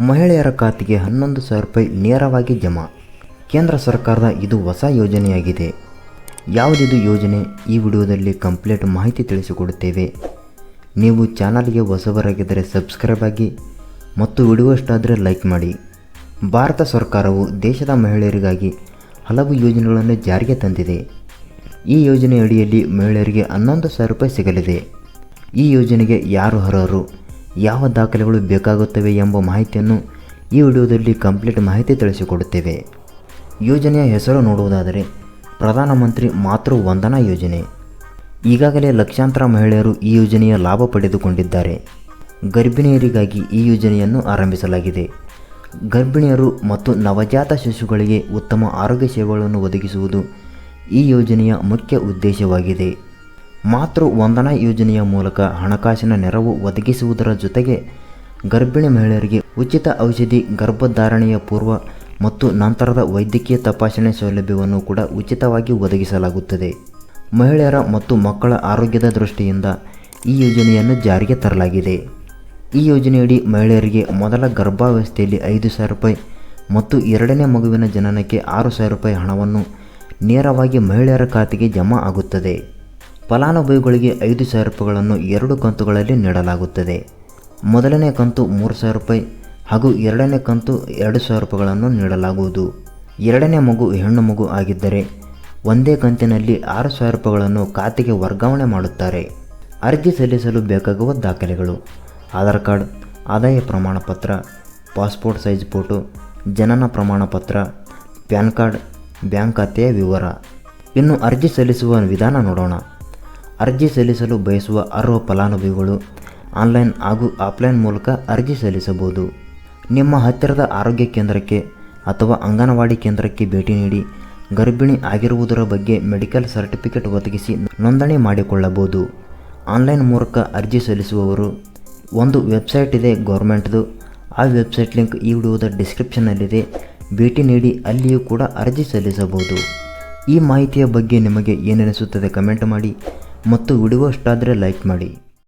ಮಹಿಳೆಯರ ಖಾತೆಗೆ ಹನ್ನೊಂದು ಸಾವಿರ ರೂಪಾಯಿ ನೇರವಾಗಿ ಜಮಾ. ಕೇಂದ್ರ ಸರ್ಕಾರದ ಇದು ಹೊಸ ಯೋಜನೆಯಾಗಿದೆ. ಯಾವುದಿದು ಯೋಜನೆ? ಈ ವಿಡಿಯೋದಲ್ಲಿ ಕಂಪ್ಲೀಟ್ ಮಾಹಿತಿ ತಿಳಿಸಿಕೊಡುತ್ತೇವೆ. ನೀವು ಚಾನಲ್ಗೆ ಹೊಸಬರಾಗಿದ್ದರೆ ಸಬ್ಸ್ಕ್ರೈಬ್ ಆಗಿ ಮತ್ತು ವಿಡಿಯೋ ಇಷ್ಟಾದರೆ ಲೈಕ್ ಮಾಡಿ. ಭಾರತ ಸರ್ಕಾರವು ದೇಶದ ಮಹಿಳೆಯರಿಗಾಗಿ ಹಲವು ಯೋಜನೆಗಳನ್ನು ಜಾರಿಗೆ ತಂದಿದೆ. ಈ ಯೋಜನೆಯಡಿಯಲ್ಲಿ ಮಹಿಳೆಯರಿಗೆ ಹನ್ನೊಂದು ಸಾವಿರ ರೂಪಾಯಿ ಸಿಗಲಿದೆ. ಈ ಯೋಜನೆಗೆ ಯಾರು ಅರ್ಹರು? ಯಾವ ದಾಖಲೆಗಳು ಬೇಕಾಗುತ್ತವೆ ಎಂಬ ಮಾಹಿತಿಯನ್ನು ಈ ವಿಡಿಯೋದಲ್ಲಿ ಕಂಪ್ಲೀಟ್ ಮಾಹಿತಿ ತಿಳಿಸಿಕೊಡುತ್ತೇವೆ. ಯೋಜನೆಯ ಹೆಸರು ನೋಡುವುದಾದರೆ, ಪ್ರಧಾನಮಂತ್ರಿ ಮಾತೃ ವಂದನಾ ಯೋಜನೆ. ಈಗಾಗಲೇ ಲಕ್ಷಾಂತರ ಮಹಿಳೆಯರು ಈ ಯೋಜನೆಯ ಲಾಭ ಪಡೆದುಕೊಂಡಿದ್ದಾರೆ. ಗರ್ಭಿಣಿಯರಿಗಾಗಿ ಈ ಯೋಜನೆಯನ್ನು ಆರಂಭಿಸಲಾಗಿದೆ. ಗರ್ಭಿಣಿಯರು ಮತ್ತು ನವಜಾತ ಶಿಶುಗಳಿಗೆ ಉತ್ತಮ ಆರೋಗ್ಯ ಸೇವೆಗಳನ್ನು ಒದಗಿಸುವುದು ಈ ಯೋಜನೆಯ ಮುಖ್ಯ ಉದ್ದೇಶವಾಗಿದೆ. ಮಾತೃ ವಂದನಾ ಯೋಜನೆಯ ಮೂಲಕ ಹಣಕಾಸಿನ ನೆರವು ಒದಗಿಸುವುದರ ಜೊತೆಗೆ ಗರ್ಭಿಣಿ ಮಹಿಳೆಯರಿಗೆ ಉಚಿತ ಔಷಧಿ, ಗರ್ಭಧಾರಣೆಯ ಪೂರ್ವ ಮತ್ತು ನಂತರದ ವೈದ್ಯಕೀಯ ತಪಾಸಣೆ ಸೌಲಭ್ಯವನ್ನು ಕೂಡ ಉಚಿತವಾಗಿ ಒದಗಿಸಲಾಗುತ್ತದೆ. ಮಹಿಳೆಯರ ಮತ್ತು ಮಕ್ಕಳ ಆರೋಗ್ಯದ ದೃಷ್ಟಿಯಿಂದ ಈ ಯೋಜನೆಯನ್ನು ಜಾರಿಗೆ ತರಲಾಗಿದೆ. ಈ ಯೋಜನೆಯಡಿ ಮಹಿಳೆಯರಿಗೆ ಮೊದಲ ಗರ್ಭಾವಸ್ಥೆಯಲ್ಲಿ ಐದು ಸಾವಿರ ರೂಪಾಯಿ ಮತ್ತು ಎರಡನೇ ಮಗುವಿನ ಜನನಕ್ಕೆ ಆರು ಸಾವಿರ ರೂಪಾಯಿ ಹಣವನ್ನು ನೇರವಾಗಿ ಮಹಿಳೆಯರ ಖಾತೆಗೆ ಜಮಾ ಆಗುತ್ತದೆ. ಫಲಾನುಭವಿಗಳಿಗೆ ಐದು ಸಾವಿರ ರೂಪಾಯಿಗಳನ್ನು ಎರಡು ಕಂತುಗಳಲ್ಲಿ ನೀಡಲಾಗುತ್ತದೆ. ಮೊದಲನೇ ಕಂತು ಮೂರು ಸಾವಿರ ರೂಪಾಯಿ ಹಾಗೂ ಎರಡನೇ ಕಂತು ಎರಡು ಸಾವಿರ ರೂಪಾಯಿಗಳನ್ನು ನೀಡಲಾಗುವುದು. ಎರಡನೇ ಮಗು ಹೆಣ್ಣು ಮಗು ಆಗಿದ್ದರೆ ಒಂದೇ ಕಂತಿನಲ್ಲಿ ಆರು ಸಾವಿರ ರೂಪಾಯಿಗಳನ್ನು ಖಾತೆಗೆ ವರ್ಗಾವಣೆ ಮಾಡುತ್ತಾರೆ. ಅರ್ಜಿ ಸಲ್ಲಿಸಲು ಬೇಕಾಗುವ ದಾಖಲೆಗಳು. ಆಧಾರ್ ಕಾರ್ಡ್, ಆದಾಯ ಪ್ರಮಾಣ ಪತ್ರ ಪಾಸ್ಪೋರ್ಟ್ ಸೈಜ್ ಫೋಟೋ, ಜನನ ಪ್ರಮಾಣ ಪತ್ರ ಪ್ಯಾನ್ ಕಾರ್ಡ್, ಬ್ಯಾಂಕ್ ಖಾತೆಯ ವಿವರ. ಇನ್ನು ಅರ್ಜಿ ಸಲ್ಲಿಸುವ ವಿಧಾನ ನೋಡೋಣ. ಅರ್ಜಿ ಸಲ್ಲಿಸಲು ಬಯಸುವ ಅರ್ಹ ಫಲಾನುಭವಿಗಳು ಆನ್ಲೈನ್ ಹಾಗೂ ಆಫ್ಲೈನ್ ಮೂಲಕ ಅರ್ಜಿ ಸಲ್ಲಿಸಬಹುದು. ನಿಮ್ಮ ಹತ್ತಿರದ ಆರೋಗ್ಯ ಕೇಂದ್ರಕ್ಕೆ ಅಥವಾ ಅಂಗನವಾಡಿ ಕೇಂದ್ರಕ್ಕೆ ಭೇಟಿ ನೀಡಿ ಗರ್ಭಿಣಿ ಆಗಿರುವುದರ ಬಗ್ಗೆ ಮೆಡಿಕಲ್ ಸರ್ಟಿಫಿಕೇಟ್ ಒದಗಿಸಿ ನೋಂದಣಿ ಮಾಡಿಕೊಳ್ಳಬಹುದು. ಆನ್ಲೈನ್ ಮೂಲಕ ಅರ್ಜಿ ಸಲ್ಲಿಸುವವರು ಒಂದು ವೆಬ್ಸೈಟ್ ಇದೆ ಗೌರ್ಮೆಂಟ್ದು. ಆ ವೆಬ್ಸೈಟ್ ಲಿಂಕ್ ಈ ವಿಡಿಯೋದ ಡಿಸ್ಕ್ರಿಪ್ಷನ್ನಲ್ಲಿದೆ. ಭೇಟಿ ನೀಡಿ ಅಲ್ಲಿಯೂ ಕೂಡ ಅರ್ಜಿ ಸಲ್ಲಿಸಬಹುದು. ಈ ಮಾಹಿತಿಯ ಬಗ್ಗೆ ನಿಮಗೆ ಏನೆನಿಸುತ್ತದೆ ಕಮೆಂಟ್ ಮಾಡಿ. ಮತ್ತು ವಿಡಿಯೋ ಇಷ್ಟ ಆದರೆ ಲೈಕ್ ಮಾಡಿ.